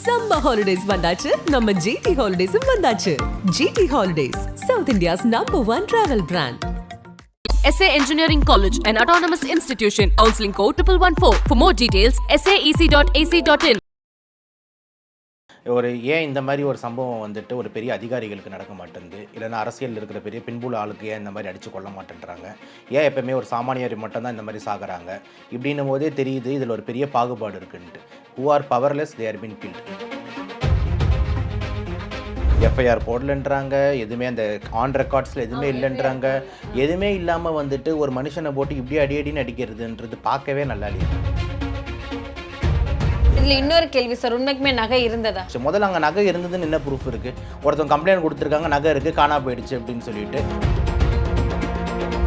Summer holidays வந்தாச்சு நம்ம GT ஹாலிடேஸும் வந்தாச்சு GT holidays South India's number one travel brand SA Engineering College, an autonomous institution. Counseling code 1114. For more details, saec.ac.in. ஒரு ஏன் இந்த மாதிரி ஒரு சம்பவம் வந்துட்டு ஒரு பெரிய அதிகாரிகளுக்கு நடக்க மாட்டேங்குது? இல்லைன்னா அரசியல் இருக்கிற பெரிய பின்புல ஆளுக்கு ஏன் இந்த மாதிரி அடித்து கொள்ள மாட்டேன்றாங்க? ஏன் எப்பவுமே ஒரு சாமானியர் மட்டும்தான் இந்த மாதிரி சாகுறாங்க? இப்படின்னும் போதே தெரியுது இதில் ஒரு பெரிய பாகுபாடு இருக்குன்ட்டு. Who are powerless they are being killed FIR போடலன்றாங்க எதுவுமே அந்த ஆன் ரெக்கார்ட்ஸில் எதுவுமே இல்லைன்றாங்க. எதுவுமே இல்லாமல் வந்துட்டு ஒரு மனுஷனை போட்டு இப்படி அடி அடின்னு அடிக்கிறதுன்றது பார்க்கவே நல்லா இல்லையா. இதில் இன்னொரு கேள்வி சார் உண்மைக்குமே நகை இருந்ததா? சரி, முதல்ல அங்கே நகை இருந்ததுன்னு என்ன ப்ரூஃப் இருக்குது ஒருத்தவங்க கம்ப்ளைண்ட் கொடுத்துருக்காங்க நகை இருக்குது காணா போயிடுச்சு அப்படின்னு சொல்லிட்டு.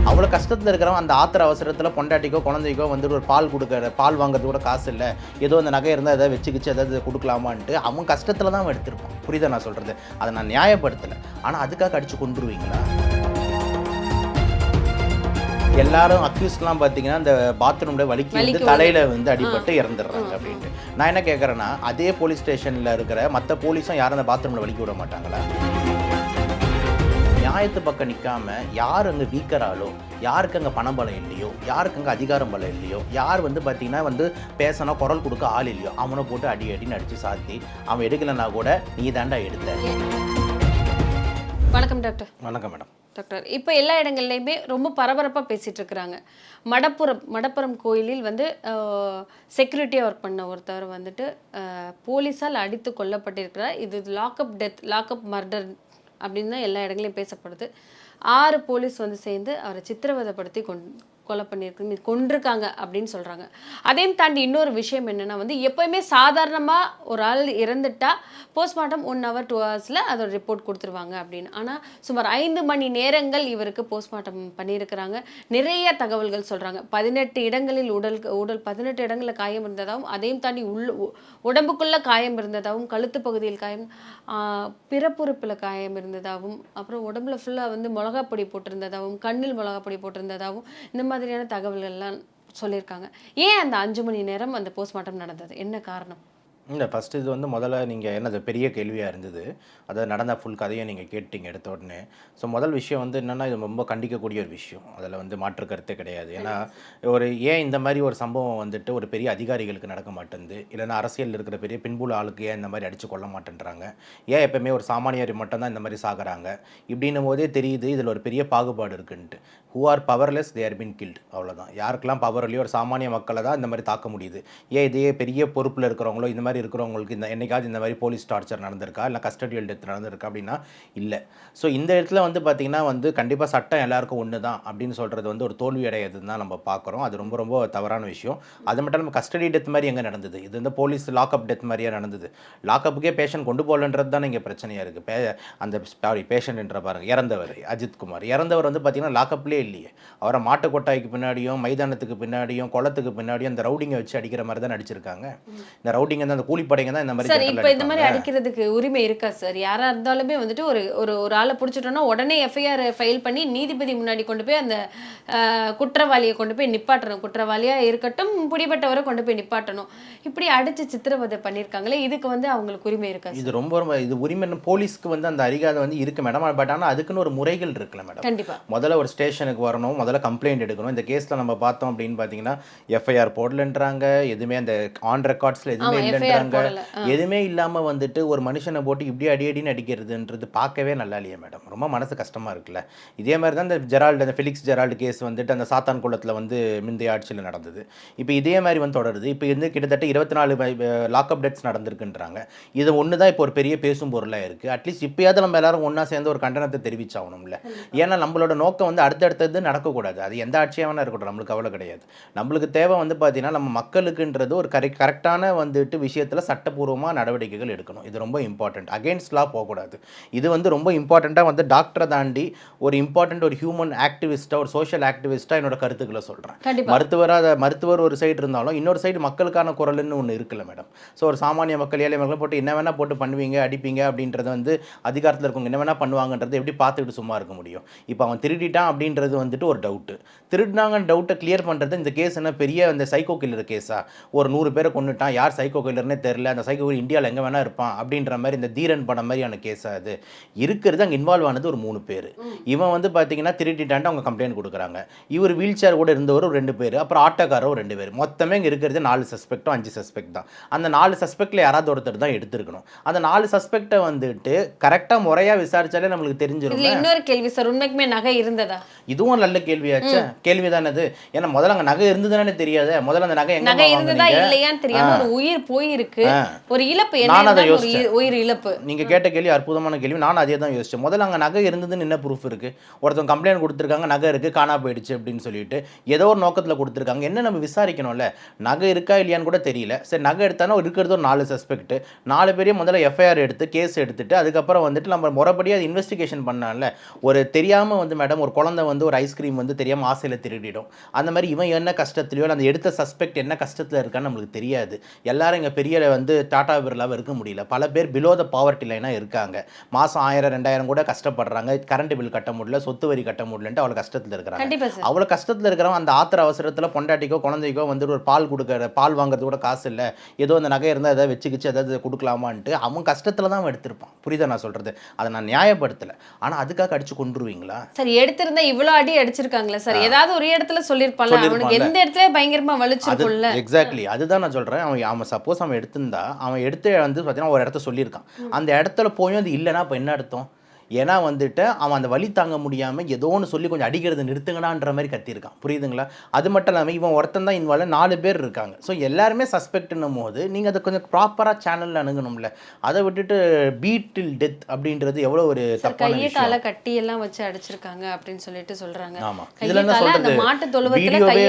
அவ்வளோ கஷ்டத்தில் இருக்கிறவன் அந்த ஆத்திர அவசரத்தில் பொண்டாட்டிக்கோ குழந்தைக்கோ வந்துட்டு ஒரு பால் கொடுக்குற பால் வாங்குறது கூட காசு இல்லை. ஏதோ அந்த நகை இருந்தால் எதாவது வச்சுக்கிச்சு எதாவது கொடுக்கலாமான்ட்டு அவன் கஷ்டத்தில் தான் அவன் எடுத்திருப்பான். புரியுதா நான் சொல்கிறது அதை நான் நியாயப்படுத்தலை. ஆனால் அதுக்காக அடித்து கொண்டுருவீங்களா எல்லாரும் அக்யூஸ்ட்லாம் பார்த்தீங்கன்னா அந்த பாத்ரூம்ல வலிக்கு வந்து தலையில வந்து அடிபட்டு இறந்துடுறாங்க அப்படின்ட்டு. நான் என்ன கேட்குறேன்னா அதே போலீஸ் ஸ்டேஷன்ல இருக்கிற மற்ற போலீஸும் யாரும் அந்த பாத்ரூம்ல வலிக்க விட மாட்டாங்களா? நியாயத்து பக்கம் நிற்காம யார் அங்கே வீக்கராலோ யாருக்கு அங்கே பணபலம் இல்லையோ யாருக்கு அங்கே அதிகாரம் பலம் இல்லையோ யார் வந்து பார்த்தீங்கன்னா வந்து பேசினா குரல் கொடுக்க ஆள் இல்லையோ அவனை போட்டு அடி அடின்னு அடித்து சாத்தி அவன் எடுக்கலைன்னா கூட நீ தாண்டா எடுத்த. வணக்கம் டாக்டர். வணக்கம் மேடம். டாக்டர். இப்போ எல்லா இடங்கள்லையுமே ரொம்ப பரபரப்பாக பேசிகிட்டு இருக்கிறாங்க. மடப்புறம் மடப்புறம் கோயிலில் வந்து செக்யூரிட்டியாக ஒர்க் பண்ண ஒருத்தர் வந்துட்டு போலீஸால் அடித்து கொல்லப்பட்டிருக்கிறார். இது லாக்அப் டெத் லாக்அப் மர்டர் அப்படின்னு தான் எல்லா இடங்களையும் பேசப்படுது. ஆறு போலீஸ் வந்து சேர்ந்து அவரை சித்திரவதைப்படுத்தி கொண் கொலை பண்ணியிருக்கு கொண்டிருக்காங்க அப்படின்னு சொல்கிறாங்க அதையும் தாண்டி இன்னொரு விஷயம் என்னென்னா வந்து எப்போயுமே சாதாரணமாக ஒரு ஆள் இறந்துட்டா போஸ்ட்மார்ட்டம் ஒன் ஹவர் டூ ஹவர்ஸில் அதோட ரிப்போர்ட் கொடுத்துருவாங்க அப்படின்னு. ஆனால் சுமார் ஐந்து மணி நேரங்கள் இவருக்கு போஸ்ட்மார்ட்டம் பண்ணியிருக்கிறாங்க. நிறைய தகவல்கள் சொல்கிறாங்க பதினெட்டு இடங்களில் உடல் உடல் பதினெட்டு இடங்களில் காயம் இருந்ததாகவும் அதையும் தாண்டி உள்ள உ- காயம் இருந்ததாகவும் கழுத்து பகுதியில் காயம் பிறப்புறுப்பில் காயம் இருந்ததாகவும் அப்புறம் உடம்புல ஃபுல்லாக வந்து மிளகாப்பொடி போட்டிருந்ததாகவும் கண்ணில் மிளகாப்பொடி போட்டிருந்ததாகவும் இந்த மாதிரியான தகவல்கள்லாம் சொல்லியிருக்காங்க. ஏன் அந்த அஞ்சு மணி நேரம் அந்த போஸ்ட்மார்ட்டம் நடந்தது? என்ன காரணம்? இல்லை ஃபஸ்ட்டு இது வந்து முதல்ல நீங்கள் என்னது பெரிய கேள்வியாக இருந்தது. அதாவது நடந்த ஃபுல் கதையை நீங்கள் கேட்டீங்க எடுத்த உடனே. ஸோ முதல் விஷயம் வந்து என்னென்னா இது ரொம்ப கண்டிக்கக்கூடிய ஒரு விஷயம். அதில் வந்து மாற்று கருத்தே கிடையாது. ஏன்னா ஒரு ஏன் இந்த மாதிரி ஒரு சம்பவம் வந்துட்டு ஒரு பெரிய அதிகாரிகளுக்கு நடக்க மாட்டேங்குது இல்லைன்னா அரசியல் இருக்கிற பெரிய பின்புல ஆளுக்கு ஏன் இந்த மாதிரி அடித்து கொள்ள மாட்டேன்றாங்க? ஏன் எப்பவுமே ஒரு சாமானியர் மட்டும்தான் இந்த மாதிரி சாகுறாங்க? இப்படின்னும் போதே தெரியுது இதில் ஒரு பெரிய பாகுபாடு இருக்குன்ட்டு. Who are powerless they are being killed அவ்வளோதான் யாருக்கெல்லாம் பவர் இல்லையோ ஒரு சாமானிய மக்களை தான் இந்த மாதிரி தாக்க முடியுது. ஏன் இதே பெரிய பொறுப்பில் இருக்கிறவங்களோ இந்த மாதிரி மாதிரி இருக்கிறவங்களுக்கு இந்த என்றைக்காவது இந்த மாதிரி போலீஸ் டார்ச்சர் நடந்திருக்கா? இல்லை கஸ்டடியல் டெத் நடந்திருக்கா அப்படின்னா இல்லை. ஸோ இந்த இடத்துல வந்து பார்த்திங்கன்னா வந்து கண்டிப்பாக சட்டம் எல்லாருக்கும் ஒன்று தான் அப்படின்னு சொல்கிறது வந்து ஒரு தோல்வி அடையதுன்னு தான் நம்ம பார்க்குறோம் அது ரொம்ப ரொம்ப தவறான விஷயம். அது மட்டும் இல்லாமல் கஸ்டடி டெத் மாதிரி எங்கே நடந்தது? இது வந்து போலீஸ் லாக்அப் டெத் மாதிரியே நடந்தது? லாக்அப்புக்கே பேஷண்ட் கொண்டு போகலன்றது தான் இங்கே பிரச்சனையாக இருக்குது பே அந்த சாரி பேஷண்ட்ன்ற பாருங்கள் இறந்தவர் அஜித் குமார். இறந்தவர் வந்து பார்த்திங்கன்னா லாக்அப்லேயே இல்லையே. அவரை மாட்டு கொட்டாய்க்கு பின்னாடியும் மைதானத்துக்கு பின்னாடியும் குளத்துக்கு பின்னாடியும் அந்த ரவுடிங்கை வச்சு அடிக்கிற மாதிரி தான் அடிச்சிருக்காங்க இந்த ரவுடிங்க தான் அந்த கூலிப்படைங்க தான் இந்த மாதிரி சார் இப்போ இந்த மாதிரி. அடிக்கிறதுக்கு உரிமை இருக்கா சார்? யாரா இருந்தாலுமே வந்துட்டு ஒரு ஒரு ஒரு ஆளை பிடிச்சிட்டோம்னா உடனே எஃப்ஐஆர் ஃபைல் பண்ணி நீதிபதி முன்னாடி கொண்டு போய் அந்த குற்றவாளியை கொண்டு போய் நிப்பாட்டணும். குற்றவாளியா இருக்கட்டும் பிடிபட்டவரை கொண்டு போய் நிப்பாட்டணும். இப்படி அடிச்சு சித்திரவதை பண்ணியிருக்காங்களே இதுக்கு வந்து அவங்களுக்கு உரிமை இருக்கா இது ரொம்ப ரொம்ப இது உரிமை போலீஸ்க்கு வந்து அந்த அதிகாரம் வந்து இருக்கு மேடம். பட் ஆனால் அதுக்குன்னு ஒரு முறைகள் இருக்குல்ல மேடம். கண்டிப்பா. முதல்ல ஒரு ஸ்டேஷனுக்கு வரணும் முதல்ல கம்ப்ளைண்ட் எடுக்கணும். இந்த கேஸில் நம்ம பார்த்தோம் அப்படின்னு பார்த்தீங்கன்னா எஃப்ஐஆர் போடலன்றாங்க. எதுவுமே அந்த ஆன் ரெக்கார்ட்ஸில் எதுவுமே இல்லைன்றாங்க. ஆ. எதுவுமே இல்லாமல் வந்துட்டு ஒரு மனுஷனை போட்டு இப்படி அடி அடின்னு அடிக்கிறதுன்றது பார்க்கவே நல்லா இல்லையே மேடம். ரொம்ப மனசு கஷ்டமாக இருக்குல்ல. இதே மாதிரி தான் இந்த ஜெரால்டு அந்த ஃபிலிக்ஸ் ஜெரால்டு கேஸ் வந்துட்டு அந்த சாத்தான் குளத்தில் வந்து முந்தைய ஆட்சியில் நடந்தது. இப்போ இதே மாதிரி வந்து தொடருது. இப்போ வந்து கிட்டத்தட்ட இருபத்தி நாலு லாக்அப் டெத்ஸ் நடந்திருக்குன்றாங்க. இது ஒன்று தான் இப்போ ஒரு பெரிய பேசும் பொருளாக இருக்குது அட்லீஸ்ட் இப்போயாவது நம்ம எல்லாரும் ஒன்றா சேர்ந்து ஒரு கண்டனத்தை தெரிவிச்சாகணும்ல. ஏன்னா நம்மளோட நோக்கம் வந்து அடுத்தடுத்தது நடக்கக்கூடாது. அது எந்த ஆட்சியாக வேணா இருக்கட்டும். நம்மளுக்கு கவலை கிடையாது. நம்மளுக்கு தேவை வந்து பார்த்தீங்கன்னா நம்ம மக்களுக்குன்றது ஒரு கரெக்ட் கரெக்டான வந்துட்டு விஷயத்தில் சட்டப்பூர்வமாக நடவடிக்கைகள் எடுக்கணும். இது ரொம்ப இம்பார்ட்டன்ட் அகேன்ஸ்ட் லா போகக்கூடாது. இது வந்து ரொம்ப இம்பார்ட்டண்ட்டாக வந்து டாக்டரை தாண்டி ஒரு இம்பார்ட்டன்ட் ஒரு ஹியூமன் ஆக்டிவிஸ்ட்டாக ஒரு சோஷியல் ஆக்டிவிஸ்ட்டாக என்னோட கருத்துக்களை சொல்கிறேன் மருத்துவராக மருத்துவர் ஒரு சைடு இருந்தாலும் இன்னொரு சைடு மக்களுக்கான குரல்னு ஒன்று இருக்குல்ல மேடம் ஸோ ஒரு சாமானிய மக்கள் ஏழை மக்கள் போட்டு என்ன வேணால் போட்டு பண்ணுவீங்க அடிப்பீங்க அப்படின்றத வந்து அதிகாரத்தில் இருக்கவங்க என்ன வேணால் பண்ணுவாங்கன்றது எப்படி பார்த்துக்கிட்டு சும்மா இருக்க முடியும்? இப்போ அவன் திருடிட்டான் அப்படின்றது வந்துட்டு ஒரு டவுட்டு திருடினாங்கன்னு டவுட்டை கிளியர் பண்ணுறது இந்த கேஸ் என்ன பெரிய அந்த சைக்கோ கில்லர் கேஸா ஒரு நூறு பேரை கொண்டுட்டான் யார் சைக்கோ கில்லர்னே இருக்காங்கன்னே தெரில அந்த சைக்கோ இந்தியாவில் எங்கே வேணா இருப்பான் அப்படின்ற மாதிரி இந்த தீரன் படம் மாதிரியான கேஸ் அது. இருக்கிறது அங்கே இன்வால்வ் ஆனது ஒரு மூணு பேர். இவன் வந்து பார்த்தீங்கன்னா திருட்டிட்டான்ட்டு அவங்க கம்ப்ளைண்ட் கொடுக்குறாங்க. இவர் வீல் சேர் கூட இருந்தவர் ரெண்டு பேர் அப்புறம் ஆட்டோக்காரர் ஒரு ரெண்டு பேர். மொத்தமே இங்கே இருக்கிறது நாலு சஸ்பெக்டும் அஞ்சு சஸ்பெக்ட் தான். அந்த நாலு சஸ்பெக்டில் யாராவது ஒருத்தர் தான் எடுத்திருக்கணும். அந்த நாலு சஸ்பெக்டை வந்துட்டு கரெக்டாக முறையாக விசாரிச்சாலே நம்மளுக்கு தெரிஞ்சிடும் இன்னொரு கேள்வி சார் உண்மைக்குமே நகை இருந்ததா? இதுவும் நல்ல கேள்வியாச்சே. கேள்வி தானே அது ஏன்னா முதல்ல அங்கே நகை இருந்ததுதானே தெரியாது. முதல்ல அந்த நகை நகை இருந்ததா இல்லையான்னு தெரியாம ஒரு உயிர் போயிருக்கு ஆ. ஒரு இழப்பு என்ன. உயிர்- இழப்பு. நீங்க கேட்ட கேள்வி அற்புதமான கேள்வி. நானும் அதே தான் யோசிச்சேன். முதல்ல அங்கே நகை இருந்ததுன்னு என்ன ப்ரூஃப் இருக்கு? ஒருத்தவங்க கம்ப்ளைண்ட் கொடுத்துருக்காங்க நகை இருக்கு காணா போயிடுச்சு அப்படின்னு சொல்லிட்டு ஏதோ ஒரு நோக்கத்தில் கொடுத்துருக்காங்க. என்ன நம்ம விசாரிக்கணும்ல? நகை இருக்கா இல்லையான்னு கூட தெரியல. சரி நகை எடுத்தாலும் இருக்கிறது ஒரு நாலு சஸ்பெக்ட் நாலு பேரையும் முதல்ல எஃப்ஐஆர் எடுத்து கேஸ் எடுத்துட்டு அதுக்கப்புறம் வந்துட்டு நம்ம முறைப்படி அது இன்வெஸ்டிகேஷன் பண்ணால ஒரு தெரியாம வந்து மேடம் ஒரு குழந்தை வந்து ஒரு ஐஸ்கிரீம் வந்து தெரியாம ஆசையில திருடிடும். அந்த மாதிரி இவன் என்ன கஷ்டத்துலையோ அந்த எடுத்த சஸ்பெக்ட் என்ன கஷ்டத்துல இருக்கான்னு நம்மளுக்கு தெரியாது. எல்லாரும் இங்க பெரிய வந்து டாடா பிர்லாவை இருக்க முடியல. பல பேர் பிலோ த பாவர்ட்டி லைனாக இருக்காங்க. மாசம் ஆயிரம் ரெண்டாயிரம் கூட கஷ்டப்படுறாங்க. கரண்ட் பில் கட்ட முடியல சொத்து வரி கட்ட முடியலன்ட்டு அவ்வளோ கஷ்டத்துல இருக்கிறாங்க. அவ்வளோ கஷ்டத்தில் இருக்கிறவன் அந்த ஆத்திர அவசரத்தில் பொண்டாட்டிக்கோ குழந்தைக்கோ வந்துட்டு ஒரு பால் கொடுக்குற பால் வாங்குறது கூட காசு இல்லை. ஏதோ அந்த நகை இருந்தால் எதாவது வச்சுக்கிச்சு ஏதாவது கொடுக்கலாமான்ட்டு அவன் கஷ்டத்தில் தான் அவன் எடுத்திருப்பான். புரியுதா நான் சொல்கிறது அதை நான் நியாயப்படுத்தலை. ஆனால் அதுக்காக அடிச்சு கொண்டுருவீங்களா சார் எடுத்திருந்தா இவ்வளவு அடி அடிச்சிருக்காங்களே சார். ஏதாவது ஒரு இடத்துல சொல்லிருப்பான்ல. எந்த இடத்துல பயங்கரமா அது வலிச்சிருக்கும்ல எக்ஸாக்ட்லி அதுதான் நான் சொல்கிறேன் அவன் அவன் சப்போஸ் அவன் எடுத்திருந்தா அவன் எடுத்து வந்து பார்த்தீங்கன்னா ஒரு இடத்த சொல்லியிருக்கான். அந்த இடத்துல போயும் அது இல்லைன்னா இப்போ என்ன அர்த்தம்? ஏன்னா வந்துட்டு அவன் அந்த வலி தாங்க முடியாமல் ஏதோ ஒன்று சொல்லி கொஞ்சம் அடிக்கிறது நிறுத்துங்கடான்ற மாதிரி கத்தியிருக்கான். புரியுதுங்களா? அது மட்டும் இல்லாமல் இவன் ஒருத்தன் தான் இன்வால்வ் நாலு பேர் இருக்காங்க. ஸோ எல்லாருமே சஸ்பெக்ட்னும் போது நீங்கள் அதை கொஞ்சம் ப்ராப்பராக சேனலில் அணுகணும்ல. அதை விட்டுட்டு பீட்டில் டெத் அப்படின்றது எவ்வளோ ஒரு கையை காலை கட்டி எல்லாம் வச்சு அடிச்சிருக்காங்க அப்படின்னு சொல்லிட்டு சொல்றாங்க. ஆமா. கையை இதுல என்ன தொழுவத்துல வீடியோவே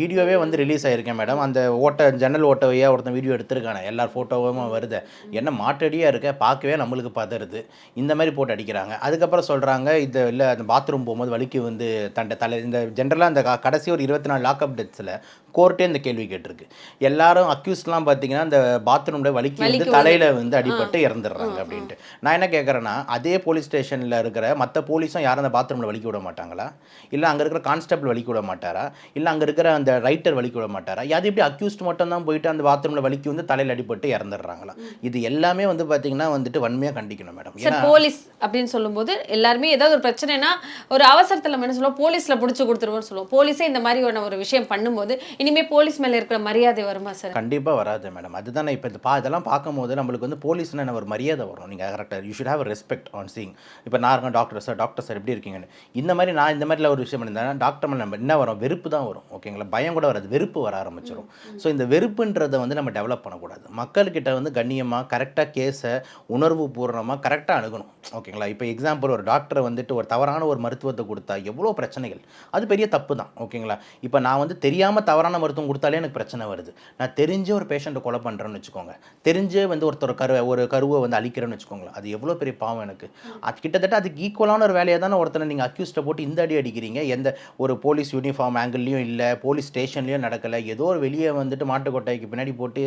வீடியோவே வந்து ரிலீஸ் ஆயிருக்கேன் மேடம் அந்த ஓட்ட ஜன்னல் ஓட்டவையா ஒருத்தன் வீடியோ எடுத்திருக்கானே. எல்லார் ஃபோட்டோவும் வருது. என்ன மாட்டடியா இருக்க? பார்க்கவே நம்மளுக்கு பதறுது. இந்த மாதிரி போட்டு அடிக்கிறாங்க அதுக்கப்புறம் சொல்றாங்க இது இல்ல அந்த பாத்ரூம் போகும்போது வலிக்கு வந்து தண்டை தலை இந்த ஜென்ரலாக அந்த கடைசி ஒரு இருபத்தி நாலு லாக்அப் டெத்ஸில் கோர்ட்டே இந்த கேள்வி கேட்டிருக்கு. எல்லாரும் அக்யூஸ்ட்லாம் பார்த்தீங்கன்னா அந்த பாத்ரூம்ல வலிக்கு வந்து தலையில வந்து அடிபட்டு இறந்துடுறாங்க அப்படின்ட்டு. நான் என்ன கேட்குறேன்னா அதே போலீஸ் ஸ்டேஷனில் இருக்கிற மற்ற போலீஸும் யாரும் அந்த பாத்ரூமில் வலிக்க விட மாட்டாங்களா? இல்லை அங்கே இருக்கிற கான்ஸ்டபிள் வலிக்க விட மாட்டாரா? இல்லை அங்கே இருக்கிற அந்த ரைட்டர் வலிக்க விட மாட்டாரா? அது எப்படி அக்யூஸ்ட் மட்டும் தான் போயிட்டு அந்த பாத்ரூமில் வலிக்கு வந்து தலையில் அடிபட்டு இறந்துடுறாங்களா? இது எல்லாமே வந்து பார்த்தீங்கன்னா வந்துட்டு வன்மையாக கண்டிக்கணும் மேடம். ஏன்னா போலீஸ் அப்படின்னு சொல்லும்போது எல்லாருமே ஏதாவது ஒரு பிரச்சனைனா ஒரு அவசரத்துல நம்ம என்ன சொல்லுவோம் போலீஸ்ல புடிச்சு கொடுத்துருவோம்னு சொல்லுவோம். போலீஸே இந்த மாதிரி ஒரு- ஒரு விஷயம் பண்ணும்போது இனிமே போலீஸ் மேல இருக்கிற மரியாதை வருமா சார் கண்டிப்பாக வராது மேடம் அதுதான் இப்போ இந்த பா இதெல்லாம் பார்க்கும்போது நம்மளுக்கு வந்து போலீஸ்னா என்ன ஒரு மரியாதை வரும். நீங்கள் கரெக்டாக you should have respect on seeing இப்போ நான் இருக்கேன் டாக்டர் சார் டாக்டர் சார் எப்படி இருக்கீங்கன்னு. இந்த மாதிரி நான் இந்த மாதிரில ஒரு விஷயம் பண்ணியிருந்தேன் டாக்டர் மேலே நம்ம என்ன வரும்? வெறுப்பு தான் வரும் ஓகேங்களா பயம் கூட வராது. வெறுப்பு வர ஆரம்பிச்சிடும் ஸோ இந்த வெறுப்புன்றதை வந்து நம்ம டெவலப் பண்ணக்கூடாது. மக்கள்கிட்ட வந்து கண்ணியமாக கரெக்டாக கேஸை உணர்வு பூர்வமாக கரெக்டாக அணுகணும் ஓகேங்களா இப்போ எக்ஸாம்பிள் ஒரு டாக்டரை வந்துட்டு ஒரு தவறான ஒரு மருத்துவத்தை கொடுத்தா எவ்வளோ பிரச்சனைகள்? அது பெரிய தப்பு தான் ஓகேங்களா இப்போ நான் வந்து தெரியாமல் தவறான மருத்துவம் கொடுத்தாலே எனக்கு பிரச்சனை வருது. நான் தெரிஞ்ச ஒரு பேஷண்ட்டை கொலை பண்ணுறேன்னு வச்சுக்கோங்க. தெரிஞ்சே வந்து ஒருத்தர் கரு ஒரு கருவை வந்து அழிக்கிறேன்னு வச்சுக்கோங்களேன். அது எவ்வளோ பெரிய பாவம் எனக்கு. அது கிட்டத்தட்ட அதுக்கு ஈக்குவலான ஒரு வேலையை தானே ஒருத்தனை நீங்கள் அக்யூஸ்ட்டை போட்டு இந்த அடி அடிக்கிறீங்க. எந்த ஒரு போலீஸ் யூனிஃபார்ம் ஆங்கிள்லையும் இல்லை போலீஸ் ஸ்டேஷன்லையும் நடக்கலை. ஏதோ ஒரு வெளியே வந்துட்டு மாட்டுக்கொட்டைக்கு பின்னாடி போட்டு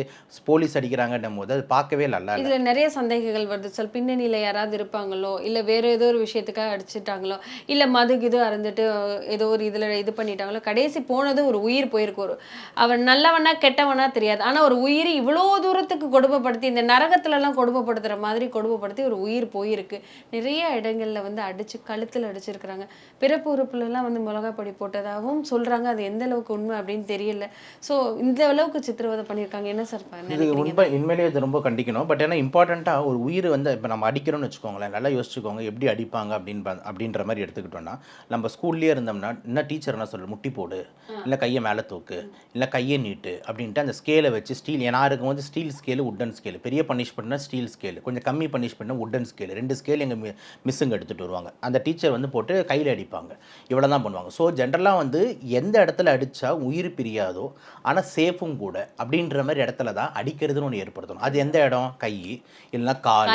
போலீஸ் அடிக்கிறாங்கன்னும் போது அது பார்க்கவே நல்லா இல்லை இதுல நிறைய சந்தேகங்கள் வருது. சார் பின்னணியில யாராவது இருப்பாங்களோ? இல்ல வேற ஏதோ ஒரு விஷயத்துக்காக அடிச்சிட்டாங்களோ? இல்ல மது இது அறந்துட்டு ஏதோ ஒரு இதுல இது பண்ணிட்டாங்களோ? கடைசி போனது ஒரு உயிர் போயிருக்கு. ஒரு அவன் நல்லவனா கெட்டவனா தெரியாது. ஆனா ஒரு உயிர் இவ்வளோ தூரத்துக்கு கொடுமைப்படுத்தி இந்த நரகத்துல எல்லாம் கொடுமைப்படுத்துற மாதிரி கொடுமைப்படுத்தி ஒரு உயிர் போயிருக்கு. நிறைய இடங்கள்ல வந்து அடிச்சு கழுத்துல அடிச்சிருக்கிறாங்க. பிறப்பு உறுப்புல எல்லாம் வந்து மிளகா பொடி போட்டதாகவும் சொல்றாங்க. அது எந்த அளவுக்கு உண்மை அப்படின்னு தெரியல. சோ இந்த அளவுக்கு சித்திரவதை பண்ணியிருக்காங்க. என்ன சார் இது உண்மை உண்மையிலேயே இது ரொம்ப கண்டிக்கணும். பட் ஏன்னா இம்பார்ட்டண்ட்டாக ஒரு உயிர் வந்து இப்போ நம்ம அடிக்கிறோம்னு வச்சுக்கோங்களேன். நல்லா யோசிச்சுக்கோங்க. எப்படி அடிப்பாங்க அப்படின்னு அப்படின்ற மாதிரி எடுத்துக்கிட்டோம்னா நம்ம ஸ்கூல்லேயே இருந்தோம்னா என்ன டீச்சர் என்ன சொல்ல முட்டி போடு. இல்லை கையை மேலே தூக்கு. இல்லை கையை நீட்டு. அப்படின்ட்டு அந்த ஸ்கேலை வச்சு ஸ்டீல் ஏன்னா இருக்கும்போது ஸ்டீல் ஸ்கேலு உட்டன் ஸ்கேல் பெரிய பனிஷ்மெண்ட்னா ஸ்டீல் ஸ்கேல் கொஞ்சம் கம்மி பனிஷ்மெண்ட்னா உட்டன் ஸ்கேல் ரெண்டு ஸ்கேல் எங்கள் மிஸ்ஸுங்க எடுத்துகிட்டு வருவாங்க. அந்த டீச்சர் வந்து போட்டு கையில் அடிப்பாங்க. இவ்வளோ தான் பண்ணுவாங்க ஸோ ஜென்ரலாக வந்து எந்த இடத்துல அடித்தா உயிர் பிரியாதோ ஆனால் சேஃபும் கூட அப்படின்ற மாதிரி இடத்துல தான் அடிக்கிறதுன்னு ஒன்று ஏற்படுத்தணும். அது எந்த இடம்? கை. இல்லைன்னா கால்.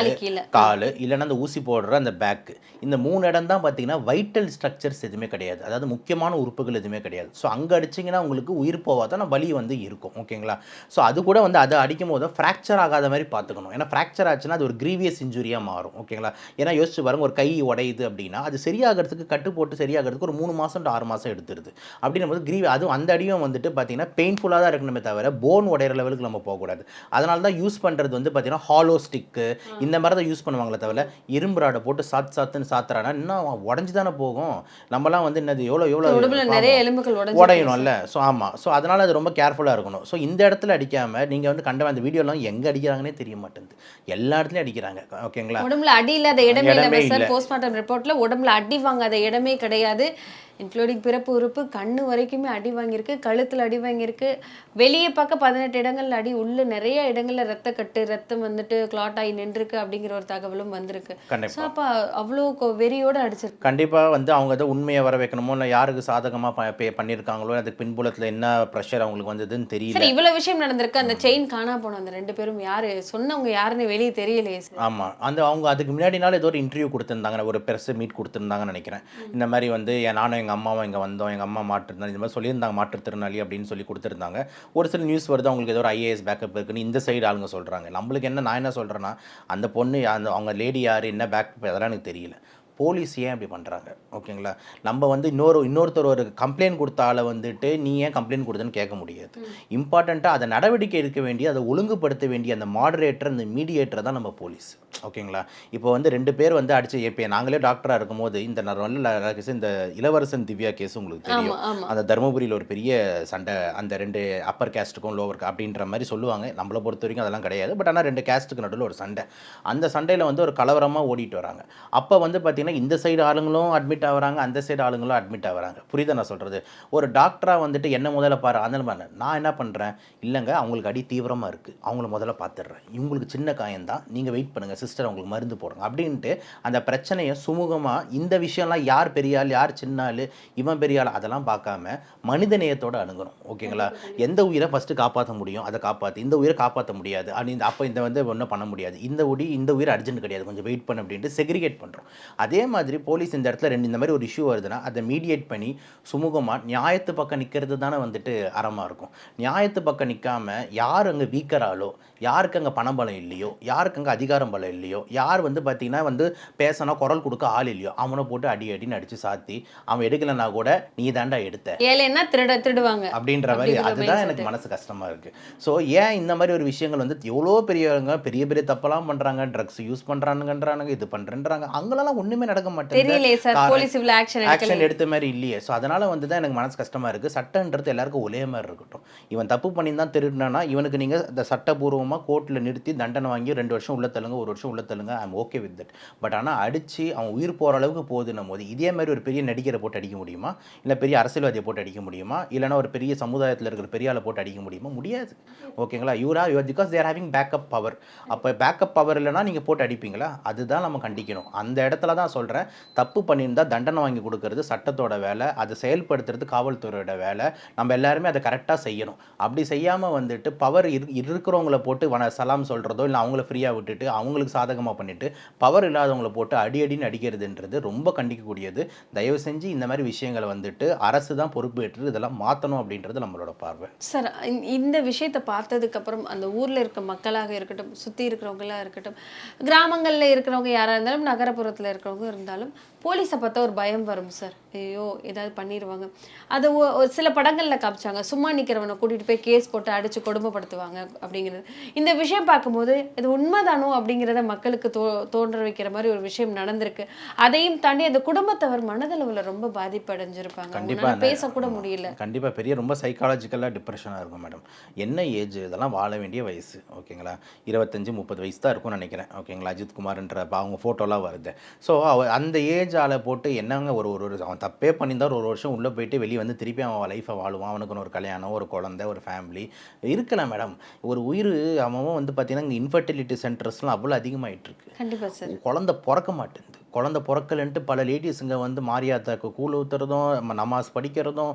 கால். இல்லைன்னா அந்த ஊசி போடுற அந்த பேக்கு இந்த மூணு இடம் தான் பார்த்தீங்கன்னா வைட்டல் ஸ்ட்ரக்சர்ஸ் எதுவுமே கிடையாது. அதாவது முக்கியமான உறுப்புகள் எதுவுமே கிடையாது. ஸோ அங்கே அடிச்சிங்கன்னா உங்களுக்கு உயிர் போகாதான் வலி வந்து இருக்கும். ஓகேங்களா ஸோ அது கூட வந்து அதை அடிக்கும் போது ஃப்ராக்சர் ஆகாத மாதிரி பார்த்துக்கணும். ஏன்னா ஃப்ராக்சர் ஆச்சுன்னா அது ஒரு க்ரீவியஸ் இன்ஜுரியாக மாறும். ஓகேங்களா ஏன்னா யோசிச்சு பாருங்க ஒரு கை உடையுது அப்படின்னா அது சரியாகிறதுக்கு கட்டு போட்டு சரியாகிறதுக்கு ஒரு மூணு மாதம் டு ஆறு மாதம் எடுத்துருது. அப்படின்னும் போது க்ரீவி அதுவும் அந்த அடியும் வந்துட்டு பார்த்தீங்கன்னா பெயின்ஃபுல்லாக தான் இருக்கணுமே தவிர போன் உடையிற லெவலுக்கு நம்ம போகக்கூடாது. அதனால தான் யூஸ் பண்ணுறது வந்து பார்த்தீங்கன்னா ஹாலோ ஸ்டிக்கு இந்த மாதிரி தான் யூஸ் பண்ணுவாங்களே தவிர இரும்பு ராடை போட்டு சாத்து சாத்துன்னு சாத்துறானா? இன்னும் உடஞ்சி தானே போகும். நம்மலாம் வந்து என்னது எவ்வளோ எவ்வளோ உடம்புல நிறைய எலும்புகள் உடையணும்ல. ஸோ ஆமாம் ஸோ அதனால் அது ரொம்ப கேர்ஃபுல்லாக இருக்கணும். ஸோ இந்த இடத்துல அடிக்காமல் நீங்கள் வந்து கண்ட அந்த வீடியோலாம் எங்கே அடிக்கிறாங்கன்னே தெரிய மாட்டேங்குது. எல்லா இடத்துலையும் அடிக்கிறாங்க. ஓகேங்களா உடம்புல அடி இல்லாத இடமே இல்லை. போஸ்ட்மார்ட்டம் ரிப்போர்ட்ல உடம்புல அடி வாங்காத இடமே கிடையாது. இன்க்ளூடிங் பிறப்பு உறுப்பு கண்ணு வரைக்குமே அடி வாங்கியிருக்கு கழுத்துல அடி வாங்கியிருக்கு. வெளியே பார்க்க பதினெட்டு இடங்கள்ல அடி உள்ள நிறைய இடங்கள்ல ரத்த கட்டு ரத்தம் வந்துட்டு கிளாட் ஆகி நின்றுருக்கு அப்படிங்கிற ஒரு தகவலும் வந்திருக்கு. ஸோ அப்போ அவ்வளோ வெறியோட அடிச்சிருக்கு கண்டிப்பாக வந்து அவங்க அதை உண்மையை வர வைக்கணுமோ இல்லை யாருக்கு சாதகமாக பே பண்ணியிருக்காங்களோ அதுக்கு பின்புலத்தில் என்ன ப்ரெஷர் அவங்களுக்கு வந்ததுன்னு தெரியல. சரி இவ்வளவு விஷயம் நடந்திருக்கு. அந்த செயின் காணா போன அந்த ரெண்டு பேரும் யாரு? சொன்னவங்க யாருன்னு வெளியே தெரியலையே சார் ஆமாம் அந்த அவங்க அதுக்கு முன்னாடி நாள் ஏதோ ஒரு இன்டர்வியூ கொடுத்துருந்தாங்க. ஒரு பெருசு மீட் கொடுத்துருந்தாங்கன்னு நினைக்கிறேன். இந்த மாதிரி வந்து நானும் எங்கள் அம்மாவும் இங்கே வந்தோம் எங்கள் அம்மா மாற்றுத்திறனாளி இந்த மாதிரி சொல்லியிருந்தாங்க மாற்றுத்திறனாளி அப்படின்னு சொல்லி கொடுத்துருந்தாங்க. ஒரு சில நியூஸ் வருது அவங்களுக்கு ஏதோ ஒரு ஐஏஎஸ் பேக்கப் இருக்குன்னு இந்த சைடு ஆளுங்க சொல்கிறாங்க நம்மளுக்கு என்ன நான் என்ன சொல்கிறேன்னா அந்த பொண்ணு அந்த அவங்க லேடி யார் என்ன பேக்கப் அதெல்லாம் எனக்கு தெரியல. போலீஸ் ஏன் இப்படி பண்ணுறாங்க ஓகேங்களா? நம்ம வந்து இன்னொரு இன்னொருத்தர் ஒரு கம்ப்ளைண்ட் கொடுத்த ஆளை வந்துட்டு நீ ஏன் கம்ப்ளைண்ட் கொடுத்தன்னு கேட்க முடியாது. இம்பார்ட்டண்ட்டாக அதை நடவடிக்கை எடுக்க வேண்டிய அதை ஒழுங்குபடுத்த வேண்டிய அந்த மாடரேட்டர் அந்த மீடியேட்டர் தான் நம்ம போலீஸ். ஓகேங்களா? இப்போ வந்து ரெண்டு பேர் வந்து அடிச்சு இப்போ நாங்களே டாக்டராக இருக்கும்போது இந்த நான் நல்ல கேஸ் இந்த இளவரசன் திவ்யா கேஸ் உங்களுக்கு தெரியும். அந்த தருமபுரியில் ஒரு பெரிய சண்டை அந்த ரெண்டு அப்பர் கேஸ்ட்டுக்கும் லோவர் அப்படின்ற மாதிரி சொல்லுவாங்க. நம்மளை பொறுத்த வரைக்கும் அதெல்லாம் கிடையாது. பட் ஆனால் ரெண்டு கேஸ்ட்டுக்கு நடுவில் ஒரு சண்டை. அந்த சண்டையில் வந்து ஒரு கலவரமாக ஓடிட்டு வராங்க. அப்போ வந்து பார்த்தீங்கன்னா இந்த சைடு ஆளுங்களும் அட்மிட் ஆகுறாங்க அந்த சைடு ஆளுங்களும் அட்மிட் ஆகுறாங்க. புரியுதா நான் சொல்கிறது ஒரு டாக்டராக வந்துட்டு என்ன முதல்ல பாரு அந்த மாதிரி நான் என்ன பண்ணுறேன் இல்லைங்க அவங்களுக்கு அடி தீவிரமாக இருக்குது அவங்கள முதல்ல பார்த்துடுறேன். இவங்களுக்கு சின்ன காயம்தான் நீங்கள் வெயிட் பண்ணுங்கள் சிஸ்டர் அவங்களுக்கு மருந்து போடுங்க. அப்படின்ட்டு அந்த பிரச்சனையை சுமூகமாக இந்த விஷயம்லாம் யார் பெரிய ஆள் யார் சின்ன ஆள் இவன் பெரிய ஆள் அதெல்லாம் பார்க்காம மனித நேயத்தோட அணுகணும். ஓகேங்களா? எந்த உயிரை ஃபஸ்ட்டு காப்பாற்ற முடியும்? அதை காப்பாற்று இந்த உயிரை காப்பாற்ற முடியாது. அப்போ இந்த வந்து ஒன்றும் பண்ண முடியாது. இந்த உடி இந்த உயிர் அர்ஜென்ட் கிடையாது. கொஞ்சம் வெயிட் பண்ணு அப்படின்ட்டு செக்ரிகேட் பண்ணுறோம் அதே மாதிரி போலீஸ் இந்த இடத்துல ரெண்டு இந்த மாதிரி ஒரு இஷ்யூ வருதுன்னா அதை மீடியேட் பண்ணி சுமூகமாக நியாயத்து பக்கம் நிற்கிறது தானே வந்துட்டு அறமாக இருக்கும். நியாயத்து பக்கம் நிற்காம யார் அங்கே வீக்கராலோ யாருக்கு அங்கே பணபலம் இல்லையோ யாருக்கு அங்கே அதிகாரம் பலம் இல்லையோ யார் வந்து பார்த்தீங்கன்னா வந்து பேசினா குரல் கொடுக்க ஆள் இல்லையோ அவனை போட்டு அடி அடின்னு அடித்து சாத்தி அவன் எடுக்கலைன்னா கூட நீ தாண்டா எடுத்த. ஏழைன்னா திருட திருடுவாங்க. அப்படின்ற மாதிரி அதுதான். எனக்கு மனசு கஷ்டமா இருக்கு. ஸோ ஏன் இந்த மாதிரி ஒரு விஷயங்கள் வந்து எவ்வளோ பெரியவங்க பெரிய பெரிய தப்பெல்லாம் பண்றாங்க ட்ரக்ஸ் யூஸ் பண்றானுங்கன்றாங்க இது பண்றேன்றாங்க அங்கெல்லாம் ஒண்ணுமே நடக்க மாட்டேங்குது. ஆக்ஷன் எடுத்த மாதிரி இல்லையே. ஸோ அதனால வந்து தான் எனக்கு மனசு கஷ்டமா இருக்கு. சட்டன்றது எல்லாருக்கும் ஒரே மாதிரி இருக்கட்டும். இவன் தப்பு பண்ணி தான் திருடினானா இவனுக்கு நீங்க இந்த சட்டபூர்வமா கோர்ட்ல நிறுத்தி தண்டனை வாங்கி ரெண்டு வருஷம் உள்ள தள்ளுங்க ஒரு வருஷம் உள்ள தள்ளுங்க I'm okay with that but ஆனா அடிச்சு அவன் உயிர் போற அளவுக்கு போகுதுன்னும் போது இதே மாதிரி ஒரு பெரிய நடிகரை போட்டு அடிக்க முடியுமா? இல்ல பெரிய அரசியல்வாதியை போட்டு அடிக்க முடியுமா? இல்லைன்னா ஒரு பெரிய சமுதாயத்துல இருக்கிற பெரிய ஆளை போட்டு அடிக்க முடியுமா? முடியாது. ஓகேங்களா? You're you are because they're having backup power அப்போ பேக்கப் பவர் இல்லைன்னா நீங்கள் போட்டு அடிப்பீங்களா? அதுதான் நம்ம கண்டிக்கணும். அந்த இடத்துல தான் சொல்கிறேன் தப்பு பண்ணியிருந்தா தண்டனை வாங்கி கொடுக்கறது சட்டத்தோட வேலை. அதை செயல்படுத்துறது காவல்துறையோட வேலை. நம்ம எல்லாருமே அதை கரெக்டாக செய்யணும். அப்படி செய்யாமல் வந்துட்டு பவர் இரு இருக்கிறவங்கள போட்டு வன சலாம் சொல்கிறதோ இல்லை அவங்கள ஃப்ரீயாக விட்டுட்டு அவங்களுக்கு சாதகமாக பண்ணிவிட்டு பவர் இல்லாதவங்கள போட்டு அடி அடின்னு அடிக்கிறதுன்றது ரொம்ப கண்டிக்கக்கூடியது. தயவு செஞ்சு இந்த மாதிரி விஷயங்களை வந்துட்டு அரசு தான் பொறுப்பேற்று இதெல்லாம் மாற்றணும் அப்படின்றது நம்மளோட பார்வை. சார் இந்த- விஷயத்தை பார்த்ததுக்கு அப்புறம் அந்த ஊரில் இருக்க மக்களாக இருக்கட்டும் சுற்றி இருக்கிறவங்களா இருக்கட்டும் கிராமங்களில் இருக்கிறவங்க யாராக இருந்தாலும் நகரப்புறத்தில் இருக்கிறவங்க இருந்தாலும் போலீஸை பார்த்தா ஒரு பயம் வரும் சார் ஐயோ ஏதாவது பண்ணிடுவாங்க அது சில படங்கள்ல காமிச்சாங்க. சும்மா நிக்கிறவனை கூட்டிட்டு போய் கேஸ் போட்டு அடிச்சு கொடுமைப்படுத்துவாங்க அப்படிங்கிறது. இந்த விஷயம் பார்க்கும்போது இது உண்மைதானோ அப்படிங்கிறத மக்களுக்கு தோ தோன்ற வைக்கிற மாதிரி ஒரு விஷயம் நடந்திருக்கு. அதையும் தாண்டி அந்த குடும்பத்தவர் மனதளவுல ரொம்ப பாதிப்பு அடைஞ்சிருப்பாங்க கண்டிப்பா அவங்களால அந்த- பேசக்கூட. முடியல. கண்டிப்பா பெரிய ரொம்ப சைக்காலஜிக்கலாக டிப்ரெஷனாக இருக்கும் மேடம் என்ன ஏஜ் இதெல்லாம் வாழ வேண்டிய வயசு ஓகேங்களா இருபத்தஞ்சு முப்பது வயசு தான் இருக்கும்னு நினைக்கிறேன் ஓகேங்களா அஜித் குமார்ன்ற அவங்க ஃபோட்டோலாம் வருது. ஸோ அவ அந்த ஏஜ் ஆளை போட்டு என்னங்க ஒரு ஒரு ஒரு- அவன் தப்பே பண்ணியிருந்தா ஒரு வருஷம் உள்ளே போயிட்டு வெளியே வந்து திருப்பி அவன் லைஃப்பை வாழுவான். அவனுக்கு ஒரு கல்யாணம் ஒரு குழந்தை ஒரு ஃபேமிலி இருக்கலாம் மேடம் ஒரு உயிர் அவன் வந்து பார்த்தீங்கன்னா இங்கே இன்ஃபர்டிலிட்டி சென்டர்ஸ்லாம் அவ்வளோ அதிகமாயிட்டு இருக்கு. கண்டிப்பா சார் குழந்தை பிறக்க மாட்டேங்குது. குழந்தை பிறக்கலன்ட்டு பல லேடிஸுங்க வந்து மாரியாத்தாக்கு கூழ் ஊற்றுறதும் நம்ம நமாஸ் படிக்கிறதும்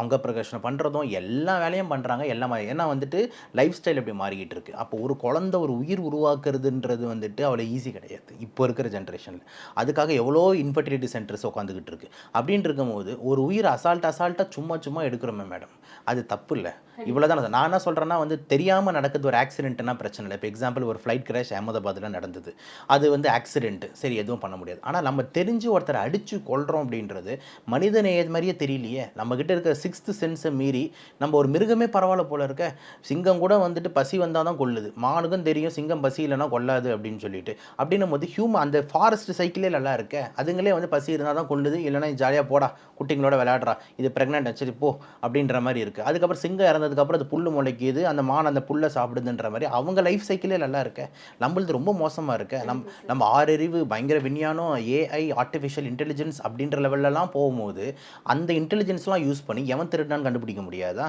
அங்க பிரகர்ஷனம் பண்ணுறதும் எல்லா வேலையும் பண்ணுறாங்க எல்லா மாதிரி ஏன்னா வந்துட்டு லைஃப் ஸ்டைல் இப்படி மாறிக்கிட்டு இருக்குது அப்போ ஒரு குழந்தை ஒரு உயிர் உருவாக்குறதுன்றது வந்துட்டு அவ்வளோ ஈஸி கிடையாது. இப்போ இருக்கிற ஜென்ரேஷனில் அதுக்காக எவ்வளோ இன்ஃபர்டிலிட்டி சென்டர்ஸ் உட்காந்துக்கிட்டு இருக்கு அப்படின்னு இருக்கும்போது ஒரு உயிர் அசால்ட் அசால்ட்டாக சும்மா சும்மா எடுக்கிறோமே மேடம் அது தப்பு இல்லை. இவ்வளோ தான் நான் என்ன சொல்கிறேன்னா வந்து தெரியாமல் நடக்குது ஒரு ஆக்சிடென்ட்னா பிரச்சனை இல்லை. இப்போ எக்ஸாம்பிள் ஒரு ஃப்ளைட் கிராஷ் அகமதாபாத்தில் நடந்தது. அது வந்து ஆக்சிடென்ட் சரி எதுவும் பண்ண முடியாது. ஆனால் நம்ம தெரிஞ்சு ஒருத்தரை அடித்து கொள்கிறோம் அப்படின்றது மனித நேயது மாதிரியே தெரியலையே. நம்மக்கிட்ட இருக்கிற சிக்ஸ்த்து சென்ஸை மீறி நம்ம ஒரு மிருகமே பரவாயில்ல போல இருக்க. சிங்கம் கூட வந்துட்டு பசி வந்தால் தான் கொள்ளுது மானுக்கும் தெரியும் சிங்கம் பசி இல்லைன்னா கொள்ளாது அப்படின்னு சொல்லிட்டு. அப்படின்னும் போது ஹியூமன் அந்த ஃபாரஸ்ட் சைக்கிளே நல்லா இருக்க. அதுங்களே வந்து பசி இருந்தால் தான் கொள்ளுது இல்லைன்னா ஜாலியாக போடா. குட்டிங்களோட விளையாடுறா. இது ப்ரெக்னென்ட் சரி போ அப்படின்ற மாதிரி இருக்குது அதுக்கப்புறம் சிங்கம் இறந்ததுக்கப்புறம் அது புல் முளைக்குது அந்த மான் அந்த புல்லை சாப்பிடுதுன்ற மாதிரி. அவங்க லைஃப் சைக்கிளே நல்லா இருக்க. நம்மளது ரொம்ப மோசமாக இருக்க. நம் நம்ம ஆறறிவு பயங்கர விஞ்ஞானம் ஏஐ ஆர்டிஃபிஷியல் இன்டெலிஜென்ஸ் அப்படின்ற லெவல்லலாம் போகும்போது அந்த இன்டெலிஜென்ஸ்லாம் யூஸ் பண்ணி எவன் திருடான்னு கண்டுபிடிக்க முடியாதா?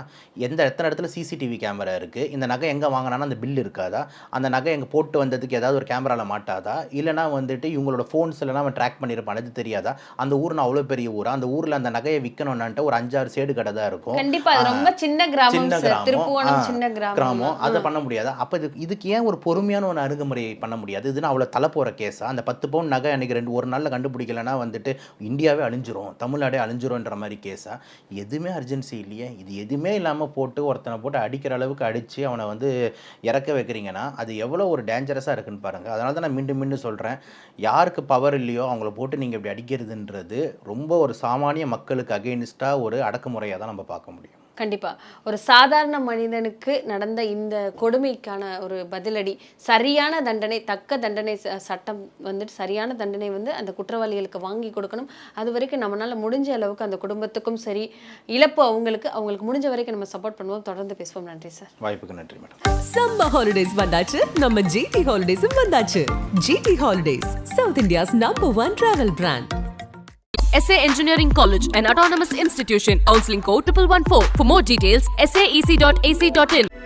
எந்த எத்தனை இடத்துல சிசிடிவி கேமரா இருக்குது இந்த நகை எங்கே வாங்கினாலும் அந்த பில் இருக்காதா? அந்த நகை எங்கே போட்டு வந்ததுக்கு ஏதாவது ஒரு கேமராவில் மாட்டாதா? இல்லைனா வந்துட்டு இவங்களோட ஃபோன்ஸ் எல்லாம் அவன் ட்ராக் பண்ணியிருப்பான். அது தெரியாதா? அந்த ஊர் அவ்வளோ பெரிய ஊரா? அந்த ஊரில் அந்த நகையை விற்கணும்னான்ட்டு ஒரு அஞ்சாறு சேடு கடை தான் இருக்கும். கண்டிப்பா அது ரொம்ப சின்ன கிராமம் சின்ன கிராமம். கிராமம். அதை பண்ண முடியாதா. அப்போ இது இதுக்கு ஏன் ஒரு பொறுமையான ஒரு அணுகுமுறை பண்ண முடியாது? இதுனா அவ்வளோ தலை போகிற கேஸா அந்த பத்து பவுன் நகை அன்னைக்கு ரெண்டு ஒரு நாளில் கண்டுபிடிக்கலன்னா வந்துட்டு இந்தியாவே அழிஞ்சிரும். தமிழ்நாடே அழிஞ்சிரும்ன்ற மாதிரி கேஸா எதுவுமே அர்ஜென்சி இல்லையே. இது எதுவுமே இல்லாமல் போட்டு ஒருத்தனை போட்டு அடிக்கிற அளவுக்கு அடித்து அவனை வந்து இறக்க வைக்கிறீங்கன்னா அது எவ்வளோ ஒரு டேஞ்சரஸாக இருக்குன்னு பாருங்கள் அதனால தான் நான் மீண்டும் மீண்டும் சொல்கிறேன் யாருக்கு பவர் இல்லையோ அவங்கள போட்டு நீங்கள் இப்படி அடிக்கிறதுன்றது ரொம்ப ஒரு சாமானிய மக்களுக்கு அகெயின்ஸ்டாக ஒரு அடக்குமுறையாக தான் நம்ம பார்க்க முடியும். கண்டிப்பா. ஒரு சாதாரண மனிதனுக்கு நடந்த இந்த கொடுமைக்கான ஒரு பதிலடி சரியான தண்டனை தக்க தண்டனை ச- சட்டம் வந்துட்டு சரியான தண்டனை வந்து அந்த குற்றவாளிகளுக்கு வாங்கி கொடுக்கணும். அது வரைக்கும் நம்மளால முடிஞ்ச அளவுக்கு அந்த குடும்பத்துக்கும் சரி இழப்பு அவங்களுக்கு அவங்களுக்கு முடிஞ்ச வரைக்கும் நம்ம சப்போர்ட் பண்ணுவோம். தொடர்ந்து பேசுவோம். நன்றி சார். வாய்ப்புக்கு நன்றி மேடம். சம்மர் ஹாலிடேஸ் வந்தாச்சு. நம்ம ஜிடி ஹாலிடேஸும் வந்தாச்சு. GT holidays South India's number one travel brand SA Engineering College, an autonomous institution. Counseling code 1114. For more details, saec.ac.in.